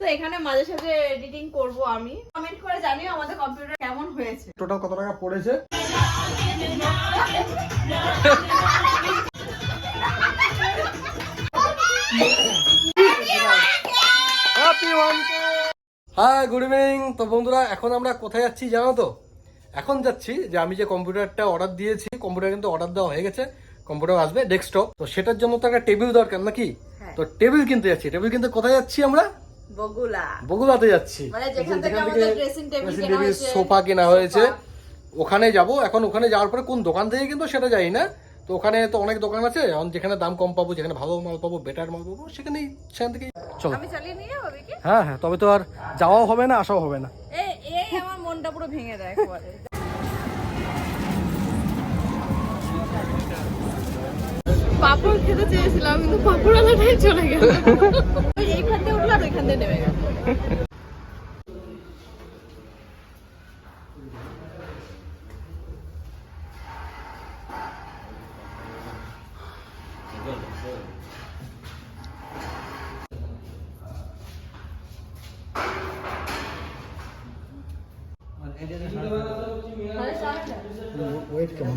তো এখানে মাঝে সাঝে এডিটিং করব আমি। কমেন্ট করে জানিও আমাদের কম্পিউটার কেমন হয়েছে। টোটাল কত টাকা পড়েছে? হাই গুড ইভিনিং তো বন্ধুরা এখন আমরা কোথায় যাচ্ছি জানো তো? এখন যাচ্ছি যে আমি যে কম্পিউটারটা অর্ডার দিয়েছি কম্পিউটার কিন্তু অর্ডার দেওয়া হয়ে গেছে। কম্পিউটার আসবে ডেস্কটপ তো সেটার জন্য তো একটা টেবিল দরকার নাকি? হ্যাঁ। তো টেবিল কিনতে যাচ্ছি। টেবিল কিনতে কোথায় যাচ্ছি আমরা? বগুলা। বগুড়াতে যাচ্ছি। মানে থেকে table ড্রেসিং কেনা হয়েছে, সোফা কেনা হয়েছে। ওখানে যাব। এখন ওখানে যাওয়ার পরে কোন দোকান থেকে কিন্তু সেটা জানি না। তো ওখানে তো অনেক দোকান আছে। এখন যেখানে দাম কম পাবো যেখানে ভালো মাল পাবো বেটার মাল পাবো সেখানেই সেখান থেকেই চলো। হ্যাঁ হ্যাঁ তবে তো আর যাওয়াও হবে না আসাও হবে না। এই এই আমার মনটা পুরো ভেঙে দেয় পাপড় খেতে চেয়েছিলাম কিন্তু পাপড় আলাদাই চলে গেল। ওই এইখান থেকে উঠল আর ওইখান থেকে নেমে গেল। ওয়েট কেমন?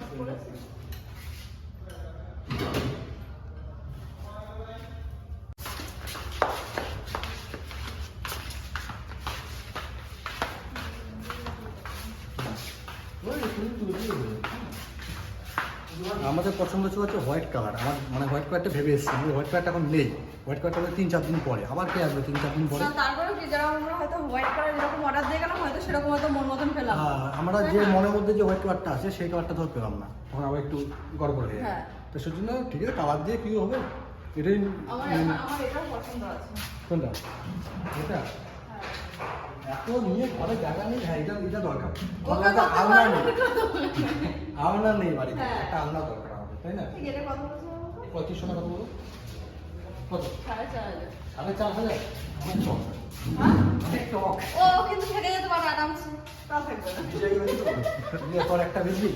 আমাদের পছন্দ ছিল হচ্ছে হোয়াইট কালার আমার মানে হোয়াইট কালারটা ভেবে এসেছি। আমাদের হোয়াইট কালারটা এখন নেই। হোয়াইট কালারটা তিন চার দিন পরে। আবার কে আসবে তিন চার দিন পরে। তারপরে কি যারা আমরা হয়তো হোয়াইট কালার যেরকম অর্ডার দিয়ে গেলাম হয়তো সেরকম হয়তো মন মতন পেলাম। আমরা যে মনের মধ্যে যে হোয়াইট কালারটা আছে সেই কালারটা ধর পেলাম না। তখন আবার একটু গড়বড় হয়ে যায়। হ্যাঁ। তো সেজন্য ঠিক আছে কালার দিয়ে কি হবে? এটাই আমার পছন্দ আছে। কোনটা? এটা? এত নিয়ে ঘরে জায়গা নেই হ্যাঁ এটা এটা দরকার। ওটা আলনা নেই। আলনা নেই বাড়িতে হ্যাঁ। একটা আলনা দরকার আমাদের তাই না? ঠিক এটা কত বলো? কত? সাড়ে চার হাজার। সাড়ে চার হাজার? হ্যাঁ? অনেক টক ও কিন্তু থেকে যেতে পারবে আরামসে। তা না। বিজয় তোর একটা বেচবি?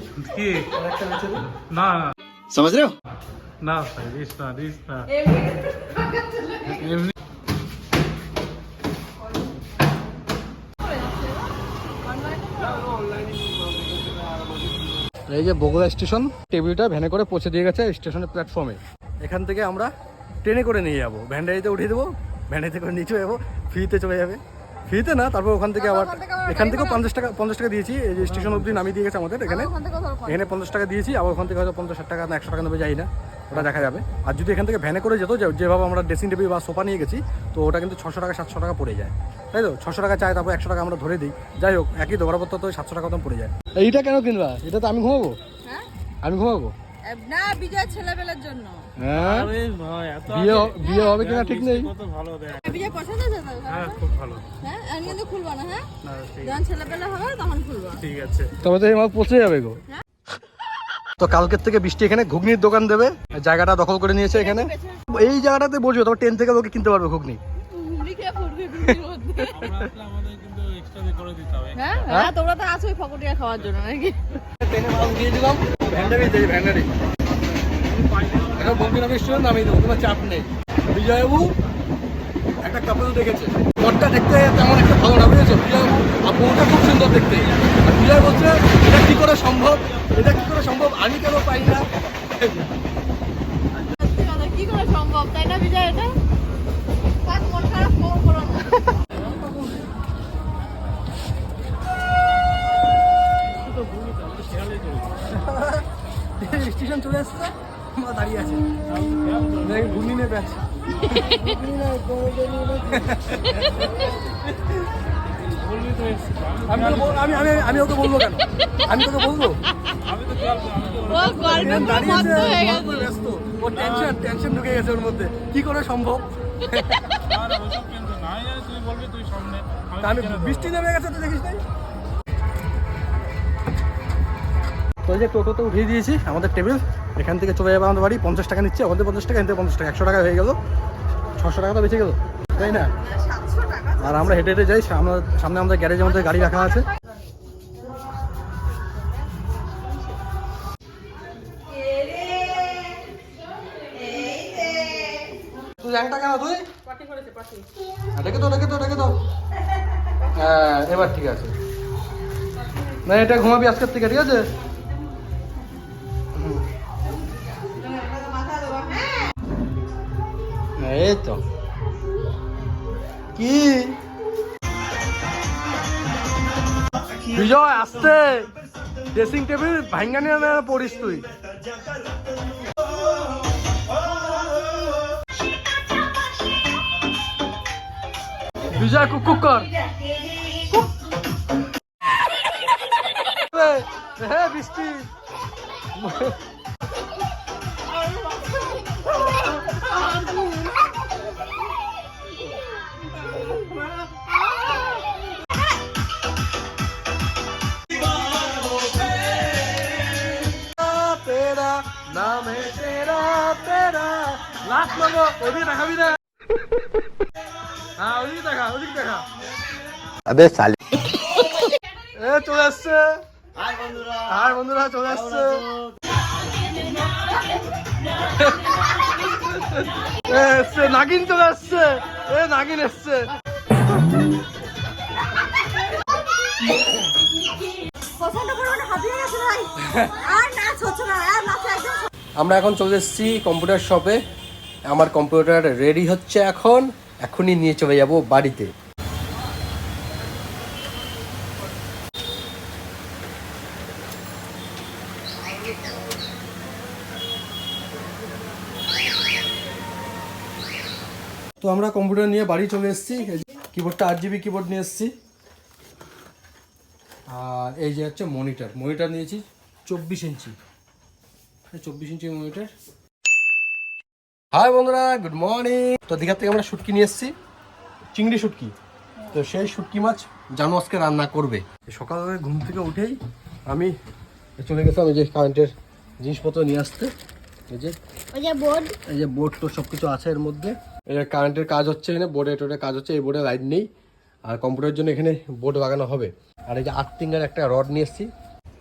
এই যে বগুড়া স্টেশন টেবিলটা ভ্যানে করে পৌঁছে দিয়ে গেছে স্টেশনের প্ল্যাটফর্মে এখান থেকে আমরা ট্রেনে করে নিয়ে যাব। ভ্যানডাইতে উঠিয়ে দেবো ভ্যানডাইতে করে নিচে যাব ফ্রিতে চলে যাবে। ফ্রিতে না তারপর ওখান থেকে আবার এখান থেকেও পঞ্চাশ টাকা পঞ্চাশ টাকা দিয়েছি। এই যে স্টেশন অবধি নামিয়ে দিয়ে গেছে আমাদের এখানে। ওখান এখানে পঞ্চাশ টাকা দিয়েছি আবার ওখান থেকে হয়তো পঞ্চাশ টাকা না একশো টাকা নেবে যাই না। ওটা দেখা যাবে। আর যদি এখান থেকে ভ্যানে করে যেত যেভাবে আমরা ড্রেসিং টেবিল বা সোফা নিয়ে গেছি তো ওটা কিন্তু ছশো টাকা সাতশো টাকা পড়ে যায়। তাই তো? ছশো টাকা চাই তারপর একশো টাকা আমরা ধরে দিই। যাই হোক একই দোকানপত্র তো সাতশো টাকা মতন পড়ে যায়। এইটা কেন কিনবা? এটা তো আমি ঘুমাবো। হ্যাঁ? আমি ঘুমাবো? না বিজয় ছেলেবেলার জন্য। হ্যাঁ? বিয়ে বিয়ে হবে কিনা ঠিক নেই। কত ভালো দেয় বিজয় পছন্দ আছে হ্যাঁ খুব ভালো। হ্যাঁ আমি কিন্তু খুলবো না হ্যাঁ? যখন ছেলেবেলা হবে তখন খুলবো। ঠিক আছে। তবে তো এই মাল পচে যাবে গো। তো কালকের থেকে বৃষ্টি এখানে ঘুগনির দোকান দেবে। জায়গাটা দখল করে নিয়েছে এখানে। এই জায়গাটাতে বসবে তোমার ট্রেন থেকে লোকে কিনতে পারবে ঘুগনি। চাপ নেই। বিজয়বাবু একটা কাপড় দেখেছে ঘরটা দেখতে তেমন একটা ভালো না বুঝেছ আর বউটা খুব সুন্দর দেখতে। আর বিজয় বলছে এটা কি করে সম্ভব? এটা কি করে সম্ভব? আমি কেন পাই না? কি করে সম্ভব? তাই না বিজয় এটা? মন খারাপ করো না স্টেশন চলে আসছে দাঁড়িয়ে আছে। দেখি ঘুগনি নিয়ে আমি আমি আমি ওকে বলব কেন আমি তোকে বলব ও গল্পে মত্ত হয়ে গেছে টেনশন টেনশন ঢুকে গেছে ওর মধ্যে কি করে সম্ভব তুই তুই আমি বৃষ্টি নেমে গেছে তো দেখিস নাই তো এই যে টোটোতে উঠিয়ে দিয়েছি আমাদের টেবিল। এখান থেকে চলে যাবে আমাদের বাড়ি পঞ্চাশ টাকা নিচ্ছে আমাদের পঞ্চাশ টাকা এখান থেকে পঞ্চাশ টাকা একশো টাকা হয়ে গেল। ছশো টাকা তো বেঁচে গেল তাই না? আর আমরা হেঁটে হেঁটে যাই সামনে আমাদের গ্যারেজের মধ্যে গাড়ি রাখা আছে। হ্যাঁ, তো হ্যাঁ এবার ঠিক আছে। না এটা ঘুমাবি আজকের থেকে ঠিক আছে? এই কি বিজয় আসতে। ড্রেসিং টেবিল ভাঙ্গা নিয়ে পড়িস তুই। বিজয় কুক কুক কর। হ্যাঁ বৃষ্টি। ওদিকে দেখাবি না হ্যাঁ ওদিকে দেখা ওদিকে দেখা। আবে সালি। এ চলে আসছে। হাই বন্ধুরা। চলে আসছে। নাগিন চলে আসছে। এ নাগিন এসছে। আমরা এখন চলে এসেছি কম্পিউটার শপে আমার কম্পিউটার রেডি হচ্ছে এখন, এখনই নিয়ে চলে যাব বাড়িতে। তো আমরা কম্পিউটার নিয়ে বাড়ি চলে এসেছি। কিবোর্ডটা আট জিবি কিবোর্ড নিয়ে এসেছি। আর এই যে হচ্ছে মনিটর মনিটর নিয়েছি চব্বিশ ইঞ্চি চব্বিশ ইঞ্চি মনিটর হাই বন্ধুরা গুড মর্নিং তো দীঘার থেকে আমরা শুটকি নিয়ে এসেছি। চিংড়ি শুটকি। তো সেই শুটকি মাছ জানো আজকে রান্না করবে। সকালবেলা ঘুম থেকে উঠেই আমি চলে গেছিলাম এই যে কারেন্টের জিনিসপত্র নিয়ে আসতে। এই যে বোর্ড এই যে বোর্ড তো সব কিছু আছে এর মধ্যে। এই যে কারেন্টের কাজ হচ্ছে এখানে বোর্ডে টোডে কাজ হচ্ছে এই বোর্ডে লাইট নেই। আর কম্পিউটারের জন্য এখানে বোর্ড লাগানো হবে। আর এই যে আর্থিংয়ের একটা রড নিয়ে এসেছি।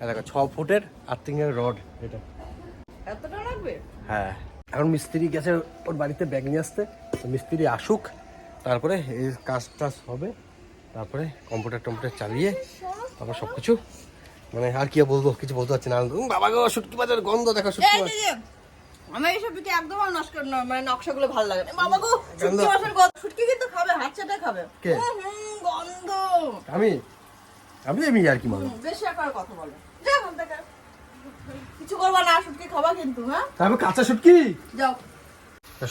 দেখো ছ ফুটের আর্থিংয়ের রড এটা। এতটা লাগবে? হ্যাঁ। এখন মিস্ত্রি গেছে ওর বাড়িতে ব্যাগ নিয়ে আসতে। তো মিস্ত্রি আসুক তারপরে এই কাজ টাজ হবে। তারপরে কম্পিউটার টম্পিউটার চালিয়ে তারপর সব কিছু মানে আর কি বলব কিছু বলতে পারছি না। বাবা গো শুটকি মাছের গন্ধ দেখো শুটকি মাছ আমার এইসব দিকে একদম না- মানে নকশাগুলো ভালো লাগে না। বাবা গো শুটকি মাছের গন্ধ। শুটকি কিন্তু খাবে হাত খাবে। কে? হুম, হুম, গন্ধ। আমি? আমি আমি আর কি হুম, বেশি একবার কথা বলো। যা। কিছু করবা না শুটকি খাবা কিন্তু হ্যাঁ? তারপর কাঁচা শুটকি? যাও।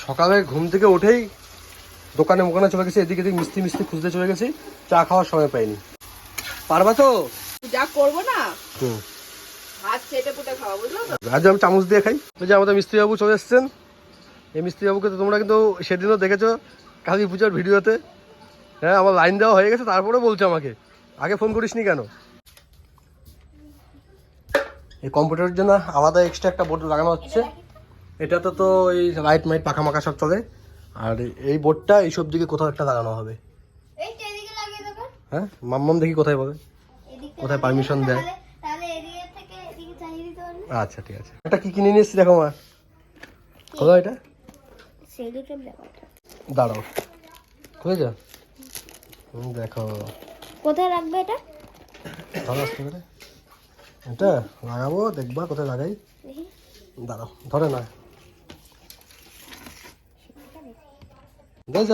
সকালে ঘুম থেকে উঠেই দোকানে মোকানে চলে গেছি এদিকে এদিকে মিষ্টি মিষ্টি খুঁজতে চলে গেছি চা খাওয়ার সময় পাইনি। পারবা তো? যা করব না হুম। আজ আমি চামচ দিয়ে খাই। ওই যে আমাদের মিস্ত্রিবাবু চলে এসছেন। এই মিস্ত্রিবাবুকে তো তোমরা কিন্তু সেদিনও দেখেছ কালী পূজার ভিডিওতে। হ্যাঁ আমার লাইন দেওয়া হয়ে গেছে তারপরে বলছো আমাকে। আগে ফোন করিসনি কেন? এই কম্পিউটারের জন্য আলাদা এক্সট্রা একটা বোর্ড লাগানো হচ্ছে। এটাতে তো এই লাইট মাইট পাখা মাখা সব চলে। আর এই বোর্ডটা এইসব দিকে কোথাও একটা লাগানো হবে। হ্যাঁ? মাম্মাম দেখি কোথায় পাবে কোথায় পারমিশন দেয়? আচ্ছা ঠিক আছে। এটা কি কিনে নিয়ে এসছি দেখো মা। কোথাও এটা? দাঁড়াও। খুলে যা? দেখো। কোথায় রাখবে এটা? ধরো আসতে এটা লাগাবো দেখবা কোথায় লাগাই। দাঁড়াও ধরে না দেখছ?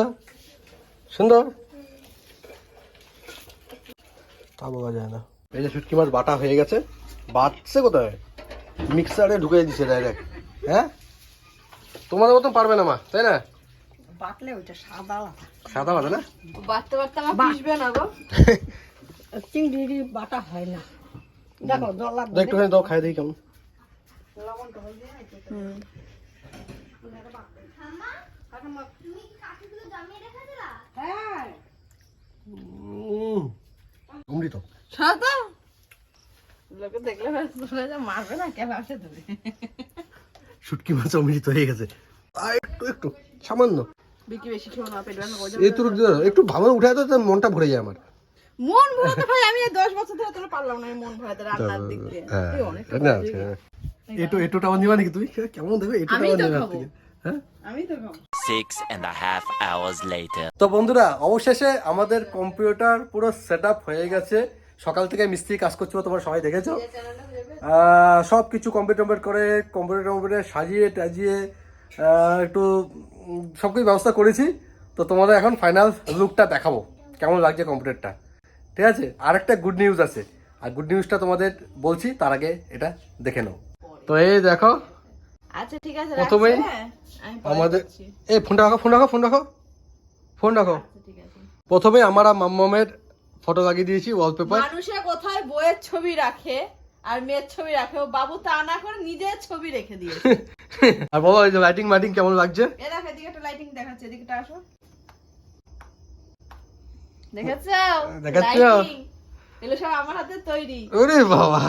সুন্দর? তা বলা যায় না। এই যে শুটকি মাছ বাটা হয়ে গেছে বাটছে কোথায়? মিক্সারে ঢুকে দিছে ডাইরেক্ট হ্যাঁ? তোমাদের মতন পারবে না মা তাই না? বাটলে ওইটা সাদা সাদা বাটে না? বাটতে বাটতে আমার পিসবে না গো। চিংড়ি বাটা হয় না। দেখো জল লাগবে একটুখানি দাও খাই দিই কেমন। তুমি কাঠিগুলো জমিয়ে রেখেছিলা উম, অমৃত সাদা লোকে দেখলে মারবে না কেন আসে তুমি? শুটকি মাছ অমৃত হয়ে গেছে। একটু একটু সামান্য। একটু ভালো উঠে তো মনটা ভরে যায় আমার। মন ভরাতে ভাই আমি এই দশ বছর ধরে তোর পারলাম না মন ভরাতে রান্নার দিক দিয়ে। হ্যাঁ, অনেক না, হ্যাঁ। এটো এটোটা আমার নাকি তুই কেমন দেবে এটোটা আমিই তো নিবা খাব। থেকে হ্যাঁ? আমি তো খাব। Six and a half hours later. তো বন্ধুরা অবশেষে আমাদের কম্পিউটার পুরো সেট হয়ে গেছে। সকাল থেকে মিস্ত্রি কাজ করছিল তোমরা সবাই দেখেছ। সব কিছু টমপ্লিট করে কম্পিউটার সাজিয়ে টাজিয়ে একটু সব কিছু ব্যবস্থা করেছি। তো তোমাদের এখন ফাইনাল লুকটা দেখাবো। কেমন লাগছে কম্পিউটারটা ঠিক আছে? আর একটা গুড নিউজ আছে। আর গুড নিউজটা তোমাদের বলছি তার আগে এটা দেখে নাও। তো এই দেখো আচ্ছা ঠিক আছে প্রথমেই রাখছি, হ্যাঁ? আমি আমাদের। এই ফোনটা রাখো ফোন রাখো ফোন রাখো। ফোন রাখো। আচ্ছা, ঠিক আছে। প্রথমে আমরা মাম্মামের ফটো লাগিয়ে দিয়েছি ওয়ালপেপার মানুষে কোথায় বইয়ের ছবি রাখে আর মেয়ের ছবি রাখে? ও বাবু তা না করে নিজের ছবি রেখে দিয়েছে। আর বলো এই লাইটিং মাইটিং কেমন লাগছে? এ দেখো এদিকে একটা লাইটিং দেখাচ্ছে এদিকে আসো। দেখেছ? দেখাচ্ছো? এগুলো সব আমার হাতে তৈরি। ওরে বাবা!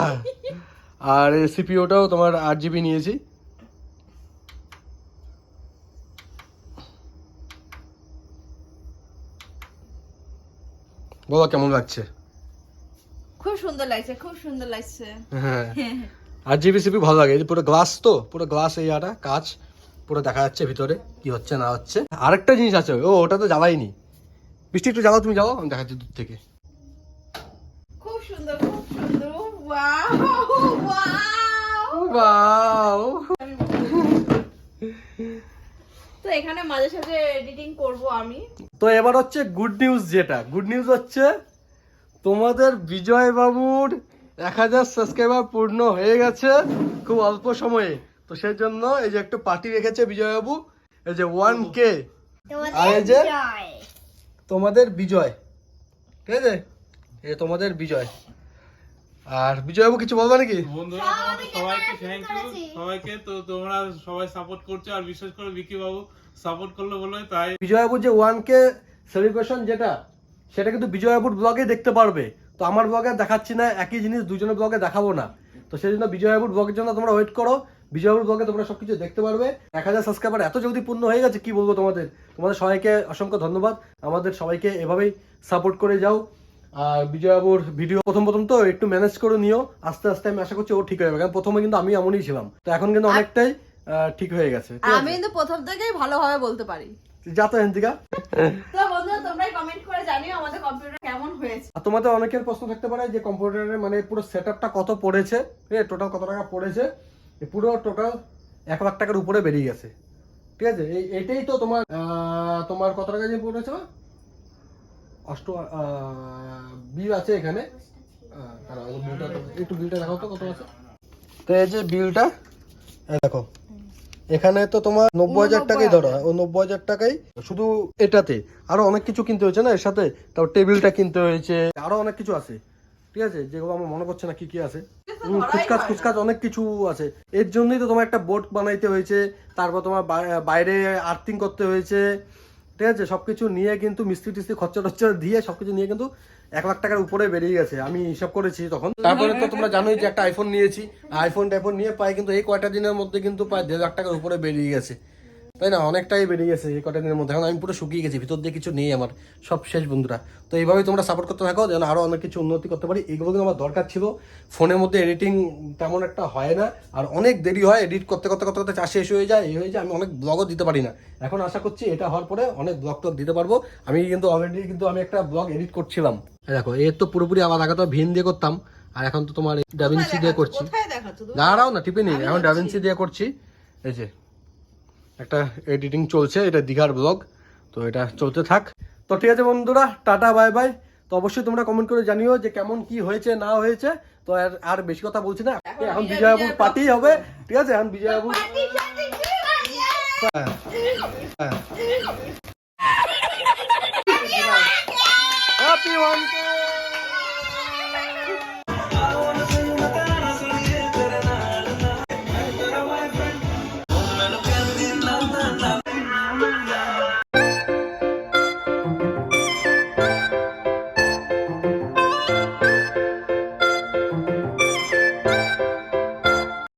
আর সিপিওটাও তোমার আট জিবি নিয়েছি। বলো কেমন লাগছে? খুব সুন্দর লাগছে খুব সুন্দর লাগছে। হ্যাঁ। আট জিবি সিপি ভালো লাগে। এই যে পুরো গ্লাস তো পুরো গ্লাস এই আটা কাজ পুরো দেখা যাচ্ছে ভিতরে কি হচ্ছে না হচ্ছে। আরেকটা জিনিস আছে ও ওটা তো জ্বালাইনি। বৃষ্টি একটু জ্বালাও তুমি যাও আমি দেখাচ্ছি দূর থেকে। খুব সুন্দর খুব সুন্দর। Wow wow. তো এখানে মাঝে সাঝে এডিটিং করব আমি। তো এবার হচ্ছে গুড নিউজ যেটা। গুড নিউজ হচ্ছে তোমাদের বিজয় বাবুর এক হাজার সাবস্ক্রাইবার পূর্ণ হয়ে গেছে খুব অল্প সময়ে। তো সেই জন্য এই যে একটু পার্টি রেখেছে বিজয় বাবু এই যে ওয়ান কে আর এই যে তোমাদের বিজয়। ঠিক আছে? এই যে তোমাদের বিজয়। আর বিজয় বাবু কিছু বলবা নাকি? বন্ধুরা সবাইকে থ্যাংক ইউ সবাইকে তো তোমরা সবাই সাপোর্ট করছ আর বিশেষ করে বিকি বাবু সাপোর্ট করল বলে তাই। বিজয়বাবুর যে ওয়ান কে সেলিব্রেশন যেটা সেটা কিন্তু বিজয়বাবুর ব্লগে দেখতে পারবে। তো আমার ব্লগে দেখাচ্ছি না একই জিনিস দুজনের ব্লগে দেখাবো না। তো সেই জন্য বিজয়বাবুর ব্লগের জন্য তোমরা ওয়েট করো। বিজয়বাবুর ব্লগে তোমরা সবকিছু দেখতে পারবে। এক হাজার সাবস্ক্রাইবার এত জলদি পূর্ণ হয়ে গেছে কি বলব তোমাদের? তোমাদের সবাইকে অসংখ্য ধন্যবাদ। আমাদের সবাইকে এভাবেই সাপোর্ট করে যাও। আর বিজয়বাবুর ভিডিও প্রথম প্রথম তো একটু ম্যানেজ করে নিও। আস্তে আস্তে আমি আশা করছি ও ঠিক হয়ে যাবে কারণ প্রথমে কিন্তু আমি এমনই ছিলাম। তো এখন কিন্তু অনেকটাই ঠিক হয়ে গেছে আমি কিন্তু প্রথম থেকেই ভালোভাবে বলতে পারি। যা তো তো বন্ধুরা তোমরাই কমেন্ট করে জানিও আমাদের কম্পিউটার কেমন হয়েছে। আর তোমাদের অনেকের প্রশ্ন থাকতে পারে যে কম্পিউটারের মানে পুরো সেট কত পড়েছে? টোটাল কত টাকা পড়েছে? পুরো টোটাল এক লাখ টাকার উপরে বেরিয়ে গেছে। ঠিক আছে? এই এটাই তো তোমার তোমার কত টাকা দিয়ে পড়েছে? অষ্ট বিল আছে এখানে। একটু বিলটা দেখাও তো কত আছে। তো এই যে বিলটা দেখো। এখানে তো তোমার নব্বই হাজার টাকাই ধরো, ও নব্বই হাজার টাকাই। শুধু এটাতে, আরও অনেক কিছু কিনতে হয়েছে না এর সাথে? তারপর টেবিলটা কিনতে হয়েছে, আরও অনেক কিছু আছে। ঠিক আছে? যেগুলো আমার মনে করছে না কি কি আছে। অনেক কিছু আছে। এর জন্যই তো তোমার একটা বোর্ড বানাইতে হয়েছে। তারপর তোমার বাইরে আর্থিং করতে হয়েছে। ঠিক আছে? সবকিছু নিয়ে কিন্তু মিস্ত্রি টিস্ত্রি খরচা টরচা দিয়ে সবকিছু নিয়ে কিন্তু এক লাখ টাকার উপরে বেরিয়ে গেছে। আমি হিসাব করেছি তখন। তারপরে তো তোমরা জানোই যে একটা আইফোন নিয়েছি। আইফোন টাইফোন নিয়ে পাই কিন্তু এই কয়টা দিনের মধ্যে কিন্তু প্রায় দেড় লাখ টাকার উপরে বেরিয়ে গেছে। তাই না? অনেকটাই বেরিয়ে গেছে এই কটা দিনের মধ্যে। এখন আমি পুরো শুকিয়ে গেছি ভিতর দিয়ে কিছু নেই আমার সব শেষ বন্ধুরা। তো এইভাবেই তোমরা সাপোর্ট করতে থাকো যেন আরও অনেক কিছু উন্নতি করতে পারি। এগুলো কিন্তু আমার দরকার ছিল। ফোনের মধ্যে এডিটিং তেমন একটা হয় না আর অনেক দেরি হয় এডিট করতে করতে করতে করতে চা শেষ হয়ে যায় এই হয়ে যায় আমি অনেক ব্লগও দিতে পারি না। এখন আশা করছি এটা হওয়ার পরে অনেক ব্লগ টক দিতে পারব। আমি কিন্তু অলরেডি কিন্তু আমি একটা ব্লগ এডিট করছিলাম। দেখো এর তো পুরোপুরি আমার আগে তো ভিন দিয়ে করতাম আর এখন তো তোমার ডাভিনসি দিয়ে করছি। দাঁড়াও না টিপে নি এখন ডাভিনসি দিয়ে করছি। এই যে একটা এডিটিং চলছে এটা দীঘার ব্লগ তো এটা চলতে থাক। তো ঠিক আছে বন্ধুরা টাটা বাই বাই তো অবশ্যই তোমরা কমেন্ট করে জানিও যে কেমন কি হয়েছে না হয়েছে। তো আর আর বেশি কথা বলছি না। এখন বিজয়বাবু পার্টি হবে। ঠিক আছে এখন বিজয়বাবু হ্যাঁ হ্যাপি ওয়ান